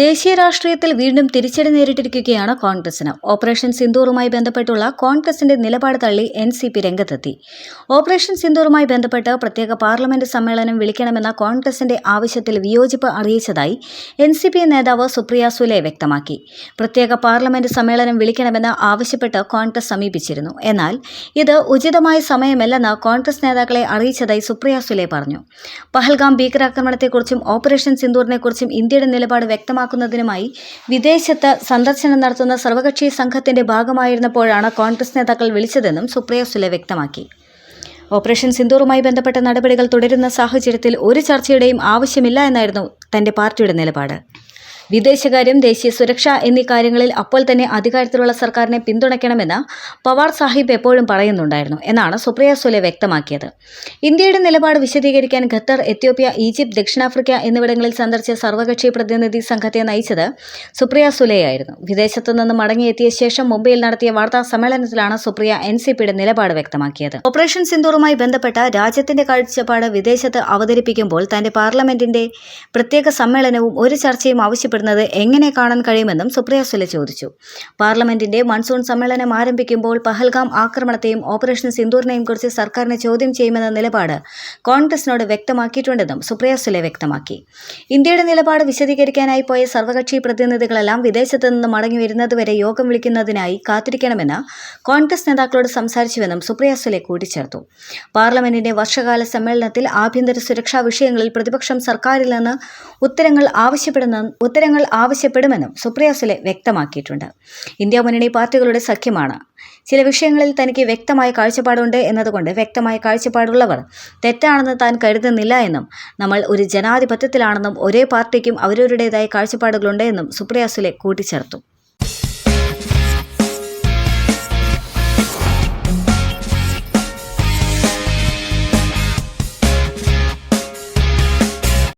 ദേശീയ രാഷ്ട്രീയത്തിൽ വീണ്ടും തിരിച്ചടി നേരിട്ടിരിക്കുകയാണ് കോൺഗ്രസിന്. ഓപ്പറേഷൻ സിന്ദൂറുമായി ബന്ധപ്പെട്ടുള്ള കോൺഗ്രസിന്റെ നിലപാട് തള്ളി എൻ സി പി രംഗത്തെത്തി. ഓപ്പറേഷൻ സിന്ദൂറുമായി ബന്ധപ്പെട്ട് പ്രത്യേക പാർലമെന്റ് സമ്മേളനം വിളിക്കണമെന്ന കോൺഗ്രസിന്റെ ആവശ്യത്തിൽ വിയോജിപ്പ് അറിയിച്ചതായി എൻ സി പി നേതാവ് സുപ്രിയ സുലെ വ്യക്തമാക്കി. പ്രത്യേക പാർലമെന്റ് സമ്മേളനം വിളിക്കണമെന്ന് ആവശ്യപ്പെട്ട് കോൺഗ്രസ് സമീപിച്ചിരുന്നു. എന്നാൽ ഇത് ഉചിതമായ സമയമല്ലെന്ന് കോൺഗ്രസ് നേതാക്കളെ അറിയിച്ചതായി സുപ്രിയ സുലെ പറഞ്ഞു. പഹൽഗാം ഭീകരാക്രമണത്തെക്കുറിച്ചും ഓപ്പറേഷൻ സിന്ദൂറിനെക്കുറിച്ചും ഇന്ത്യയുടെ നിലപാട് വ്യക്തമാക്കുന്നതിനുമായി വിദേശത്ത് സന്ദർശനം നടത്തുന്ന സർവകക്ഷി സംഘത്തിന്റെ ഭാഗമായിരുന്നപ്പോഴാണ് കോൺഗ്രസ് നേതാക്കൾ വിളിച്ചതെന്നും സുപ്രിയ സുലെ വ്യക്തമാക്കി. ഓപ്പറേഷൻ സിന്ദൂറുമായി ബന്ധപ്പെട്ട നടപടികൾ തുടരുന്ന സാഹചര്യത്തിൽ ഒരു ചർച്ചയുടെയും ആവശ്യമില്ല എന്നായിരുന്നു തന്റെ പാർട്ടിയുടെ നിലപാട്. വിദേശകാര്യം ദേശീയ സുരക്ഷ എന്നീ കാര്യങ്ങളിൽ അപ്പോൾ തന്നെ അധികാരത്തിലുള്ള സർക്കാരിനെ പിന്തുണയ്ക്കണമെന്ന് പവാർ സാഹിബ് എപ്പോഴും പറയുന്നുണ്ടായിരുന്നു എന്നാണ് സുപ്രിയ സുലെ വ്യക്തമാക്കിയത്. ഇന്ത്യയുടെ നിലപാട് വിശദീകരിക്കാൻ ഖത്തർ എത്യോപ്യ ഈജിപ്ത് ദക്ഷിണാഫ്രിക്ക എന്നിവിടങ്ങളിൽ സന്ദർശിച്ച സർവകക്ഷി പ്രതിനിധി സംഘത്തെ നയിച്ചത് സുപ്രിയ സുലെയായിരുന്നു. വിദേശത്തു നിന്ന് മടങ്ങിയെത്തിയ ശേഷം മുംബൈയിൽ നടത്തിയ വാർത്താ സമ്മേളനത്തിലാണ് സുപ്രിയ എൻ സി പിയുടെ നിലപാട് വ്യക്തമാക്കിയത്. ഓപ്പറേഷൻ സിന്ദൂറുമായി ബന്ധപ്പെട്ട രാജ്യത്തിന്റെ കാഴ്ചപ്പാട് വിദേശത്ത് അവതരിപ്പിക്കുമ്പോൾ തന്റെ പാർലമെന്റിന്റെ പ്രത്യേക സമ്മേളനവും ഒരു ചർച്ചയും ആവശ്യപ്പെടുന്നത് എങ്ങനെ കാണാൻ കഴിയുമെന്നും സുപ്രിയ സുലെ ചോദിച്ചു. പാർലമെന്റിന്റെ മൺസൂൺ സമ്മേളനം ആരംഭിക്കുമ്പോൾ പഹൽഗാം ആക്രമണത്തെയും ഓപ്പറേഷൻ സിന്ദൂറിനെയും കുറിച്ച് സർക്കാരിനെ ചോദ്യം ചെയ്യുമെന്ന നിലപാട് കോൺഗ്രസിനോട് വ്യക്തമാക്കിയിട്ടുണ്ടെന്നും സുപ്രിയ സുലെ വ്യക്തമാക്കി. ഇന്ത്യയുടെ നിലപാട് വിശദീകരിക്കാനായി പോയ സർവകക്ഷി പ്രതിനിധികളെല്ലാം വിദേശത്ത് നിന്ന് മടങ്ങി വരുന്നതുവരെ യോഗം വിളിക്കുന്നതിനായി കാത്തിരിക്കണമെന്ന് കോൺഗ്രസ് നേതാക്കളോട് സംസാരിച്ചുവെന്നും സുപ്രിയ സുലെ കൂട്ടിച്ചേർത്തു. പാർലമെന്റിന്റെ വർഷകാല സമ്മേളനത്തിൽ ആഭ്യന്തര സുരക്ഷാ വിഷയങ്ങളിൽ പ്രതിപക്ഷം സർക്കാരിൽ നിന്ന് ഉത്തരങ്ങൾ ആവശ്യപ്പെടുന്ന ഉത്തരങ്ങൾ ആവശ്യപ്പെടുമെന്നും സുപ്രിയ സുലെ വ്യക്തമാക്കിയിട്ടുണ്ട്. ഇന്ത്യ മുന്നണി പാർട്ടികളുടെ സഖ്യമാണ്. ചില വിഷയങ്ങളിൽ തനിക്ക് വ്യക്തമായ കാഴ്ചപ്പാടുണ്ട് എന്നതുകൊണ്ട് വ്യക്തമായ കാഴ്ചപ്പാടുള്ളവർ തെറ്റാണെന്ന് താൻ കരുതുന്നില്ല എന്നും നമ്മൾ ഒരു ജനാധിപത്യത്തിലാണെന്നും ഒരേ പാർട്ടിക്കും അവരവരുടേതായ കാഴ്ചപ്പാടുകളുണ്ട് എന്നും സുപ്രിയ സുലെ കൂട്ടിച്ചേർത്തു.